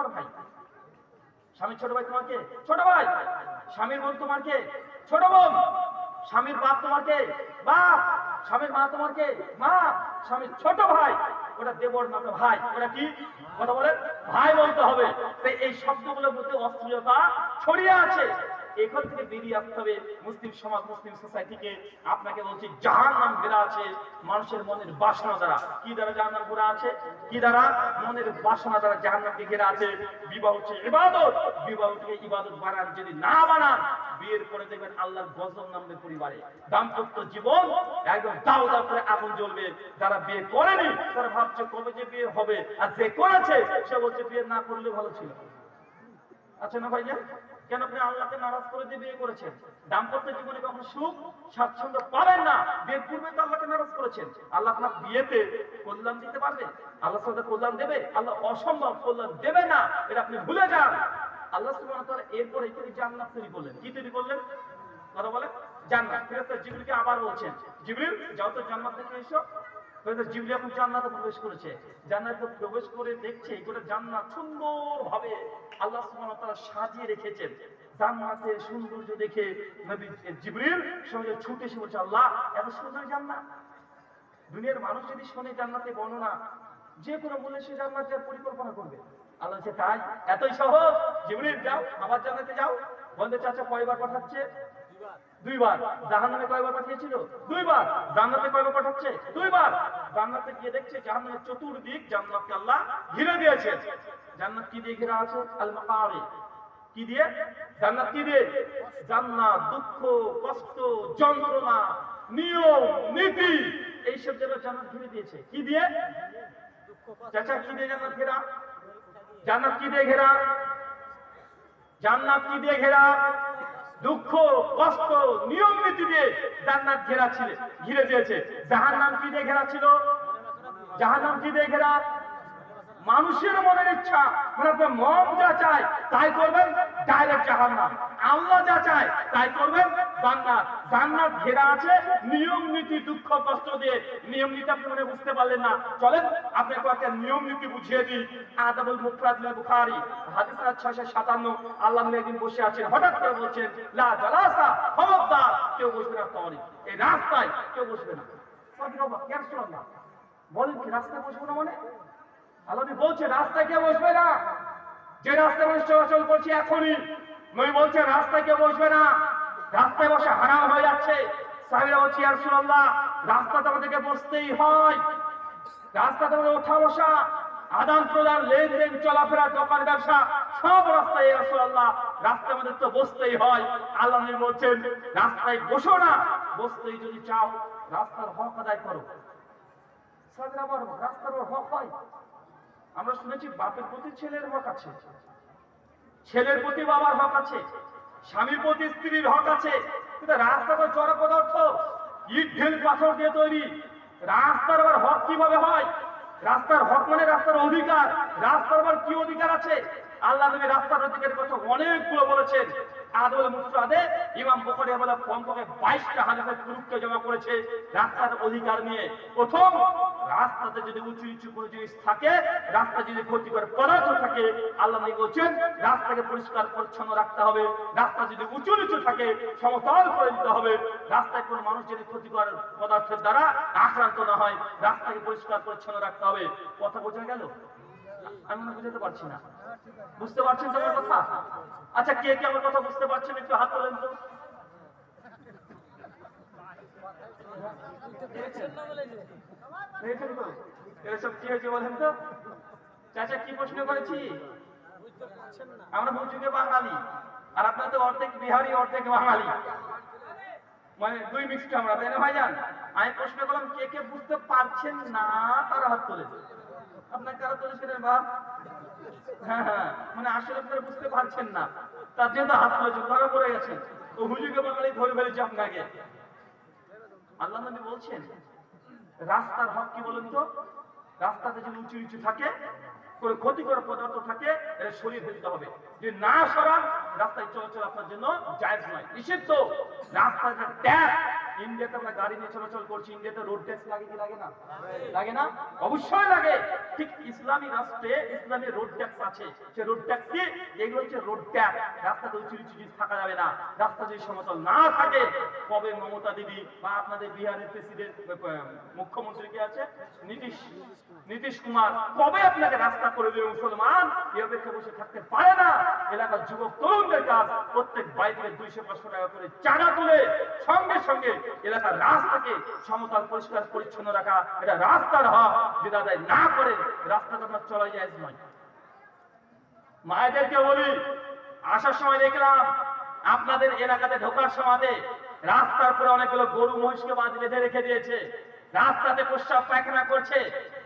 তোমার ভাই। স্বামীর ছোট ভাই তোমার কে? ছোট ভাই। স্বামীর বোন তোমার কে? ছোট বোন। স্বামীর বাপ তোমার কে? বাপ। স্বামীর মা তোমার কে? মা। স্বামীর ছোট ভাই। ওটা দেবর না তো ভাই। ওটা কি? কথা বলে ভাই বলতে হবে। তাই এই শব্দগুলোর মধ্যে অশ্লীলতা ছড়িয়ে আছে। এখান থেকে বেরিয়ে আসতে হবে মুসলিম সমাজ, মুসলিম সোসাইটিকে আপনাকে বলছি জাহান নাম ঘেরা আছে মানুষের মনের বাসনা দ্বারা। কি দ্বারা জাহান নাম ঘেরা আছে? কি দ্বারা? মনের বাসনা দ্বারা জাহান নামকে ঘেরা আছে। বিবাহ হচ্ছে ইবাদত। বিবাহকে ইবাদত বানান যদি না বানান, বিয়ের পরে দেখবেন আল্লাহর গজব নামবে পরিবারে। দাম্পত্য জীবন একদম দাও দাও করে আগুন জ্বলবে। যারা বিয়ে করেনি, তারা ভাবছে কবে যে বিয়ে হবে। আর যে করেছে, সে বলছে বিয়ে না করলে ভালো ছিল আচ্ছা না ভাইয়া? কেন আপনি আল্লাহকে নারাজ করে দিয়ে বিয়ে করেছেন? দাম্পত্য জীবনে কখনো সুখ, স্বাচ্ছন্দ্য পাবেন না। বিয়ের পূর্বে তো আল্লাহকে নারাজ করেছেন। আল্লাহ আপনার বিয়েতে কল্যাণ দিতে পারবে? আল্লাহ সাথে কল্যাণ দেবে? আল্লাহ অসম্ভব কল্যাণ দেবে না। এটা আপনি ভুলে যান। আল্লাহ সুবহানাহু ওয়া এরপরে তিনি জান্নাত তৈরি করলেন। কি তৈরি করলেন? কথা বলে জান্নাত। ফেরেশতা জিবরিলকে আবার বলছেন, জিবরিল, যাও তো জান্নাত দেখে এসো। ফেরেশতা জিবরিল এখন জান্নাতে প্রবেশ করেছে। জান্নাতে প্রবেশ করে দেখছে গোটা জান্নাত সুন্দরভাবে আল্লাহ সুবহানাহু ওয়া তাআলা সাজিয়ে রেখেছেন। জান্নাতের সৌন্দর্য দেখে নবী জিবরিল সঙ্গে ছুটে এসে বলছে, আল্লাহ, এত সুন্দর জান্নাত। দুনিয়ার মানুষ যদি শোনে জান্নাতে বর্ণনা, যে কোনো বলে সে জান্নাত যাওয়ার পরিকল্পনা করবে। আল্লাহ তাই? এতই সহজ? জিবরিল, যাও আমার জান্নাতে যাও। বন্ধু চাচা, কয়বার পাঠাচ্ছে? দুইবার। জাহান্নামে কয়বার পাঠিয়েছিল? দুইবার। জান্নাতে কয়বার পাঠাচ্ছে? দুইবার। জান্নাতে গিয়ে দেখছে জাহান্নামের চতুর্দিক জান্নাতকে আল্লাহ ঘিরে দিয়েছে জান্নাত কি দিয়ে ঘেরা আছে? আল মাকারি কি দিয়ে? জান্নাত কি দিয়ে? জান্নাত, দুঃখ, কষ্ট, যন্ত্রণা, নিয়ম, নীতি এইসব যেন জান্নাত ঘিরে দিয়েছে। কি দিয়ে? চাচা, কি দিয়ে জান্নাত ঘেরা? জান্নাত কি দিয়ে ঘেরা? জান্নাত কি দিয়ে ঘেরা? দুঃখ, কষ্ট, নিয়ম নীতি দিয়ে জান্নাত ঘেরা ছিল, ঘিরে দিয়েছে। জাহান্নাম কি দিয়ে ঘেরা ছিল? নাম কি দিয়ে ঘেরা? মানুষের মনের ইচ্ছা। মানে আপনার মন যা চায়, তাই করবেন ডাইরেক্ট জাহান্নাম। আল্লাহ যা চায়, তাই করবেন জান্নাত। জান্নাত ঘেরা আছে, নিয়ম, নীতি, দুঃখ, কষ্ট দিয়ে। নিয়ম, নীতি আপনি মনে বুঝতে পারলেন না। চলেন, আপনাকে একটা নিয়ম, নীতি বুঝিয়ে দিই। আদাবুল মুফরাদ মিনাল বুখারী, হাদিস নাম্বার 657 আল্লাহ নবী একদিন বসে আছেন। হঠাৎ করে বলছেন, লা জালাসা, খবরদার। কেউ বসবে না তরি এই রাস্তায় কেউ বসবে না? বলেন কি, রাস্তায় বসবো না মানে? আল্লাহ বলছে, রাস্তায় কেউ বসবে না? যে রাস্তায় মানুষ চলাচল করছে এখনই। নবী বলছে, রাস্তায় কেউ বসবে না? রাস্তায় বসে হারাম হয়ে যাচ্ছে। সাহেবরা বলছে রাসূলুল্লাহ রাস্তাতে আমাদেরকে বসতেই হয়। রাস্তাতে আমাদের ওঠা বসা। আদান প্রদান, লেনদেন, চলাফেরা, দোকান ব্যবসা, সব রাস্তায় রাসূলুল্লাহ, রাস্তায় আমাদের তো বসতেই হয়। আল্লাহ বলছেন, রাস্তায় বসো না, বসতেই যদি চাও, রাস্তার হক আদায় করো। রাস্তার হক হয়? আমরা শুনেছি বাপের প্রতি ছেলের হক আছে, ছেলের প্রতি বাবার হক আছে, স্বামীর প্রতি স্ত্রীর হক আছে, কিন্তু রাস্তা তো জড় পদার্থ, ইট, ঢেল, পাথর দিয়ে তৈরি, রাস্তার আবার হক কীভাবে হয়? রাস্তার হক মানে রাস্তার অধিকার, রাস্তার আবার কি অধিকার আছে? আল্লাহ নবী রাস্তার অধিকারের কথা অনেকগুলো বলেছেন। আদল মুফরাদে ইমাম বুখারী বলে কমপক্ষে 22টা হাদিসের তুরুককে জমা করেছে রাস্তার অধিকার নিয়ে। প্রথম রাস্তাতে যদি উঁচু নিচু কোনো জিনিস থাকে রাস্তা যদি ক্ষতিকর পদার্থ থাকে, আল্লাহ বলছেন, রাস্তাকে পরিষ্কার, পরিচ্ছন্ন রাখতে হবে। রাস্তা যদি উঁচু নিচু থাকে, সমতল করে দিতে হবে। রাস্তায় কোনো মানুষ যদি ক্ষতিকর পদার্থের দ্বারা আক্রান্ত না হয়, রাস্তাকে পরিষ্কার, পরিচ্ছন্ন রাখতে হবে। কথা বোঝা গেল? আমি মনে বুঝাতে পারছি না। বুঝতে পারছেন তো আমার কথা? আচ্ছা কে কে আমার কথা বুঝতে পারছেন? একটু হাত তোলেন। তো মানে আমি প্রশ্ন করলাম, কে কে বুঝতে পারছেন না, তারা হাত তোলেছে আপনার কারা তুলেছিলেন বাপ হ্যাঁ হ্যাঁ মানে আসলে বুঝতে পারছেন না। তার জন্য হাত তুলেছে ধরা পড়ে গেছেন। তো হুজুকে বাঙালি ধরে ফেলেছে আপনাকে। আল্লাহ নবী বলছেন, রাস্তার হক কি বলুন তো? রাস্তাতে যদি উঁচু উঁচু থাকে, কোনো ক্ষতিকর পদার্থ থাকে এটা সরিয়ে ফেলতে হবে। যদি না সরান, রাস্তায় চলাচল আপনার জন্য জায়জ নয়। নিষিদ্ধ। রাস্তার যে ট্যাপ ইন্ডিয়াতে আমরা গাড়ি নিয়ে চলাচল করছি, ইন্ডিয়াতে রোড ট্যাক্স লাগে কি লাগে না? লাগে না? অবশ্যই লাগে। ঠিক ইসলামী রাষ্ট্রে ইসলামী রোড ট্যাক্স আছে। সে রোড ট্যাক্স কি? এগুলো হচ্ছে রোড ট্যাক্স রাস্তাতে উঁচু নিচু জিনিস থাকা যাবে না। রাস্তা যদি সমতল না থাকে। কবে মমতা দিদি বা আপনাদের বিহারের প্রেসিডেন্ট মুখ্যমন্ত্রী কি আছে? নীতিশ নীতিশ কুমার। কবে আপনাকে রাস্তা করে দেবে মুসলমান? এ অপেক্ষা বসে থাকতে পারে না। এলাকার যুবক, তরুণদের কাজ প্রত্যেক থেকে দুইশো পাঁচশো টাকা করে চাঁদা তুলে সঙ্গে সঙ্গে এলাকার রাস্তাকে সমতল, পরিষ্কার, পরিচ্ছন্ন রাখা। এটা রাস্তার হক। যদি আদায় না করে, রাস্তাটা আপনার চলা যায় নয় মায়েদেরকে বলি, আসার সময় দেখলাম, আপনাদের এলাকাতে ঢোকার সময় রাস্তার পরে অনেকগুলো গরু, মহিষকে বাঁধ বেঁধে রেখে দিয়েছে। রাস্তাতে প্রস্রাব পায়খানা করছে।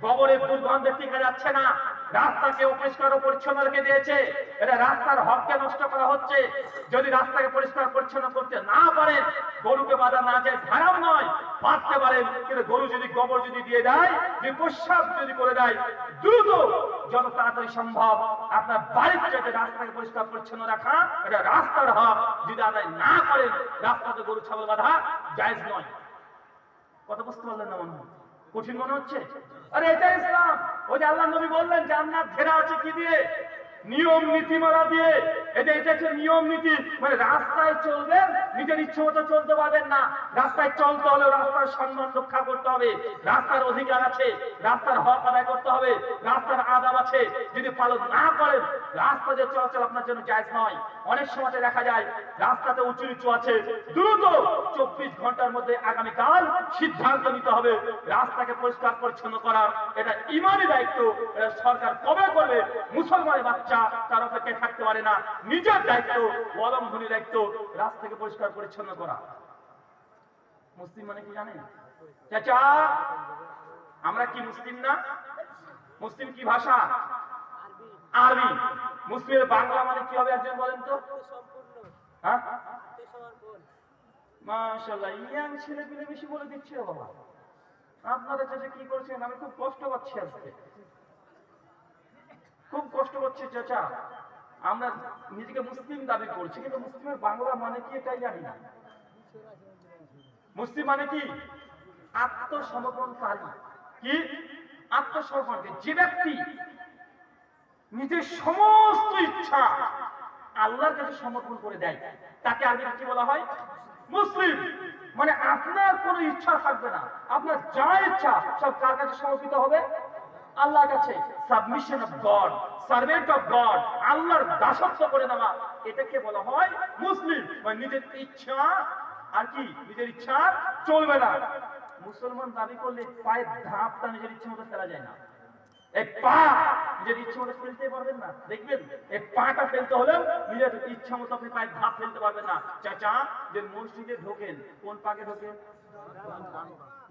গোবরের দুর্গন্ধে টিকে যাচ্ছে না। রাস্তাকে পরিষ্কার ও পরিচ্ছন্ন রেখে দিয়েছে, এটা রাস্তার হককে নষ্ট করা হচ্ছে। যদি রাস্তাকে পরিষ্কার পরিচ্ছন্ন করতে না পারেন, গরুকে বাধা না যায়, হারাম নয়। বাঁধতে পারেন, কিন্তু গরু যদি গোবর যদি দিয়ে দেয় যে প্রস্রাব যদি করে দেয়, দ্রুত যত তাড়াতাড়ি সম্ভব আপনার বাড়ির চাইতে রাস্তাকে পরিষ্কার পরিচ্ছন্ন রাখা, এটা রাস্তার হক। যদি আদায় না করেন, রাস্তাতে গরু, ছাগল বাঁধা জায়েজ নয়। কথা বুঝতে পারলেন না মনে হয়? কঠিন মনে হচ্ছে? আরে এটা ইসলাম। ওই যে আল্লাহ নবী বললেন, জান্নাত ঘেরা আছে কি দিয়ে? নিয়ম নীতিমালা দিয়ে। এটা এটা হচ্ছে নিয়ম নীতি। মানে রাস্তায় চলবেন নিজের ইচ্ছে মতো চলতে পারবেন না। রাস্তায় চলতে হলে রাস্তার সম্মান রক্ষা করতে হবে। রাস্তার অধিকার আছে, রাস্তার হক আদায় করতে হবে, রাস্তার আদাব আছে। যদি পালন না করেন, রাস্তা যে চলাচল আপনার জন্য জায়জ নয়। অনেক সময় দেখা যায়, রাস্তাতে উঁচু নিচু আছে। দ্রুত চব্বিশ ঘণ্টার মধ্যে আগামীকাল সিদ্ধান্ত নিতে হবে। রাস্তাকে পরিষ্কার পরিচ্ছন্ন করার এটা ইমানি দায়িত্ব। সরকার কবে করবে? মুসলমানের বাচ্চা তার অপেক্ষায় থাকতে পারে না। নিজের দায়িত্ব অবলম্বনী দায়িত্ব রাস্তাকে পরিষ্কার পরিচ্ছন্ন করা। মুসলিম মানে কি জানেন? চাচা, আমরা কি মুসলিম না? মুসলিম কি ভাষা? আরবি। মুসলিমের বাংলা মানে কি হবে একজন বলেন তো? হ্যাঁ? বেশি বলে দিচ্ছে বাবা। আপনারা চাচা কি করছেন? আমি খুব কষ্ট পাচ্ছি আজকে। খুব কষ্ট পাচ্ছি চাচা। আমরা নিজেকে মুসলিম দাবি করছি, কিন্তু মুসলিমের বাংলা মানে কি এটাই জানি না। মুসলিম মানে কি? আত্মসমর্পণকারী। কি? আত্মসমর্পণকারী। যে ব্যক্তি নিজের সমস্ত ইচ্ছা আল্লাহর কাছে সমর্পণ করে দেয়, তাকে আগে কি বলা হয়? মুসলিম। মানে আপনার কোনো ইচ্ছা থাকবে না। আপনার যা ইচ্ছা সব কার কাছে সমর্পিত হবে? আল্লাহর কাছে। Submission of God servant of God আল্লাহর দাসত্ব করে নেওয়া, এটাকে বলা হয় মুসলিম। মানে নিজের ইচ্ছা, আর কি? নিজের ইচ্ছা চলবে না। মুসলমান দাবি করলে পায়ের ধাপটা নিজের ইচ্ছে মতো ফেলা যায় না। এই পা নিজের ইচ্ছে মতো ফেলতে পারবেন না। দেখবেন এই পাটা ফেলতে হলেও নিজের ইচ্ছা মতো আপনি পায়ের ধাপ ফেলতে পারবেন না। চাচা, যে মসজিদে ঢোকেন, কোন পাকে ঢোকেন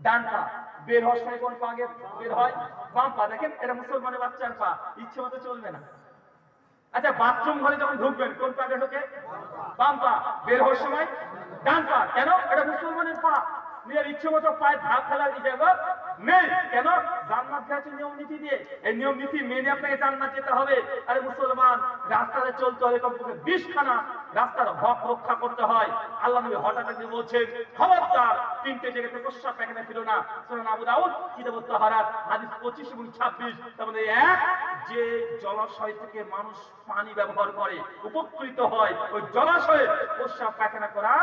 ডান পা বের হওয়ার সময় কোন পা আগে বের হয়? বাম পা। দেখেন, এটা মুসলমানের বাচ্চার পা। ইচ্ছে মতো চলবে না। আচ্ছা বাথরুম ঘরে যখন ঢুকবেন, কোন পা ঢুকে? বাম পা। বের হওয়ার সময় ডান পা কেন? এটা মুসলমানের পা। নিজের ইচ্ছে মতো পায়ে ধাপ ফেলার ইজাজত নেই। কেন? জান্নাত গেছে নিয়ম নীতি দিয়ে। এই নিয়ম নীতি মেনে আপনাকে জান্নাত যেতে হবে। আরে মুসলমান রাস্তাতে চলতে হলে কমপক্ষে বিশ খানা রাস্তার হক রক্ষা করতে হয়। আল্লাহ নবী হঠাৎ একদিন বলছেন, খবরদার, তিনটে ছিল না। আবু দাউদ তাহারাত, হাদিস 25 এবং 26 তার মধ্যে এক, যে জলাশয় থেকে মানুষ পানি ব্যবহার করে, উপকৃত হয়, ওই জলাশয়ে প্রস্রাব পায়খানা করা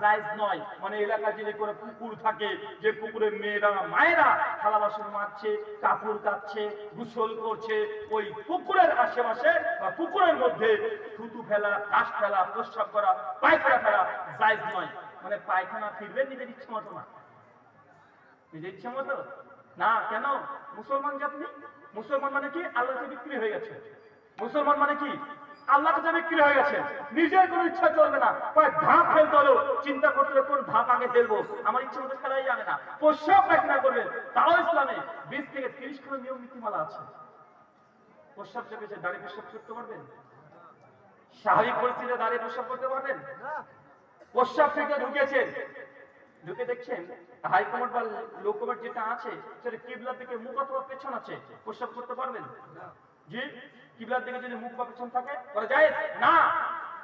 জায়েজ নয়। মানে এলাকা যদি করে পুকুর থাকে, যে পুকুরে মেয়েরা, মায়েরা থালা বাসন মাজছে, কাপড় কাচ্ছে, গোসল করছে, ওই পুকুরের আশেপাশে বা পুকুরের মধ্যে থুতু ফেলা ঘাস ফেলা, প্রস্রাব করা, পায়খানা ফেলা জায়েজ নয়। মানে পায়খানা ফিরবে নিজের ইচ্ছে মতো না। নিজের ইচ্ছে মতো? না, কেন? মুসলমান আপনি মুসলমান মানে কি? আল্লাহ বিক্রি হয়ে গেছে। মুসলমান মানে কি? আল্লাহ কাছে বিক্রি হয়ে গেছে। নিজের কোনো ইচ্ছা চলবে না। কয়েক ধাপ ফেলতে হলো, চিন্তা করতে হবে কোন ধাপ আগে ফেলব। আমার ইচ্ছা মতো ফেলাই যাবে না। প্রস্রাব পায়খানা করবেন তাও ইসলামে বিশ থেকে তিরিশ খানা নিয়ম নীতিমালা আছে। প্রস্রাব চেপেছে দাঁড়িয়ে প্রস্রাব করতে পারবেন স্বাভাবিক পরিস্থিতিতে দাঁড়িয়ে প্রস্রাব করতে পারবেন? প্রস্রাব থেকে ঢুকেছেন। ঢুকে দেখছেন হাইকমান্ড বা লোকমান্ড যেটা আছে, সেটা কিবলার দিকে মুখ অথবা পেছন আছে। প্রস্রাব করতে পারবেন? জি? কিবলার দিকে যদি মুখ বা পেছন থাকে করা যায় না।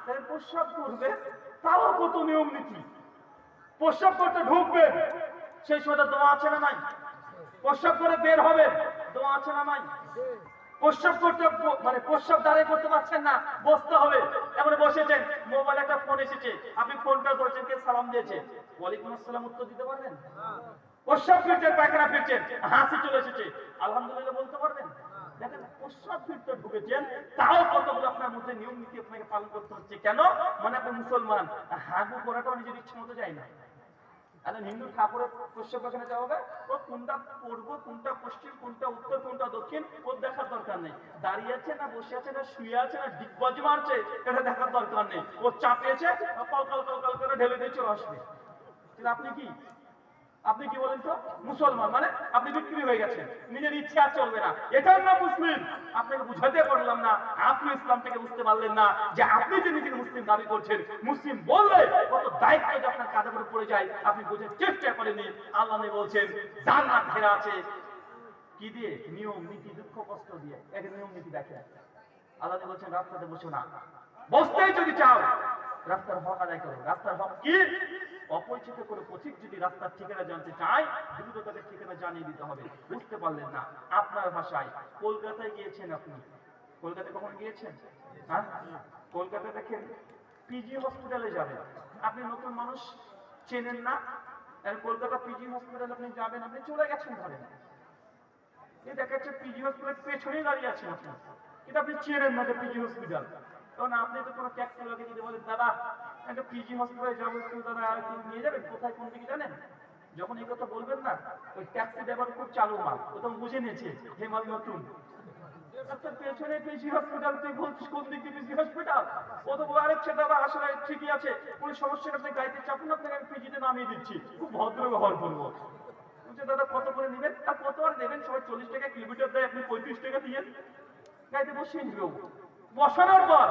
তাহলে প্রস্রাব করবে, তাও কত নিয়ম নীতি। প্রস্রাব করতে ঢুকবে সেই সময়টা দোয়া আছে না নাই? প্রস্রাব করে বের হবে দোয়া আছে না নাই? প্রস্রাব করতে মানে প্রস্রাব দাঁড়িয়ে করতে পারছেন না, বসতে হবে। এমন বসেছেন, মোবাইলে একটা ফোন এসেছে, আপনি ফোনটা করেছেন কে সালাম দিয়েছে? ওয়ালাইকুম আসসালাম, উত্তর দিতে পারবেন? প্রস্রাব ফিরছেন, পায়খানা ফিরছেন, হাসি চলে এসেছে। আলহামদুলিল্লাহ বলতে পারবেন? দেখেন প্রস্রাব ঢুকেছেন, তাও কতগুলো আপনার মধ্যে নিয়ম নীতি আপনাকে পালন করতে হচ্ছে? কেন? মানে আপনি মুসলমান, হাগু করাটাও নিজের মতো যায় না। কোনটা কোনটা কোনটা উত্তর, কোনটা দক্ষিণ ওর দেখার দরকার নেই। দাঁড়িয়ে আছে না, বসে আছে না, শুয়ে আছে না দেখার দরকার নেই। ঢেলে আপনি কি? আপনি কি বলেন তো? মুসলমান মানে আপনি বিক্রি হয়ে গেছেন। নিজের ইচ্ছে আর চলবে না। এটার না মুসলিম। আপনাকে বুঝাতে পারলাম না। আপনি ইসলাম থেকে বুঝতে পারলেন না যে আপনি যে নিজেকে মুসলিম দাবি করছেন, মুসলিম বললে কত দায়িত্ব যে আপনার কাঁধে করে পড়ে যায়, আপনি বোঝার চেষ্টা করেনি আল্লাহ বলছেন, জান্নাত ঘেরা আছে। কি দিয়ে? নিয়ম, নীতি, দুঃখ, কষ্ট দিয়ে। এক নিয়ম, নীতি দেখে আল্লাহ বলছেন, রাস্তাতে বসো না। বসতেই যদি চাও, রাস্তার হক আদায় করো। রাস্তার হক কি? অপরিচিত কোনো পথিক যদি রাস্তার ঠিকানা জানতে চায় দ্রুত তাদের ঠিকানা জানিয়ে দিতে হবে। বুঝতে পারলেন না আপনার ভাষায়। কলকাতায় গিয়েছেন আপনি? কলকাতায় কখন গিয়েছেন? হ্যাঁ? কলকাতা দেখেন পিজি হসপিটালে যাবেন। আপনি নতুন মানুষ, চেনেন না? কলকাতা পিজি হসপিটালে আপনি যাবেন, আপনি চলে গেছেন ধরেন। এই দেখা যাচ্ছে পিজি হসপিটাল পেছনেই দাঁড়িয়ে আছেন আপনি। এটা আপনি চেনেন না যে পিজি হসপিটাল কারণ আপনি তো কোনো ট্যাক্সি লোকে যদি বলেন, দাদা একটা পিজি হসপিটালে যাব একটু দাদা একটু নিয়ে যাবেন কোথায় কোন দিকে জানেন? যখন এই কথা বলবেন না, ওই ট্যাক্সি ড্রাইভার খুব চালু মাল। ও তো বুঝে নিয়েছে, হে মাল নতুন। আচ্ছা পেছনে পিজি হসপিটাল তুই বলছিস কোন দিকে পিজি হসপিটাল ও তো বলে আরেকটা দাদা আসলে ঠিকই আছে। কোনো সমস্যা আপনি গাড়িতে চাপুন, আপনাকে আমি পিজিতে নামিয়ে দিচ্ছি। খুব ভদ্র ব্যবহার করব বলছে, দাদা, কত করে নেবেন? আর কত আর নেবেন? সবাই চল্লিশ টাকা কিলোমিটার দেয়, আপনি পঁয়ত্রিশ টাকা দিয়ে। গাড়িতে বসিয়ে নিবে ও। বসানোর পর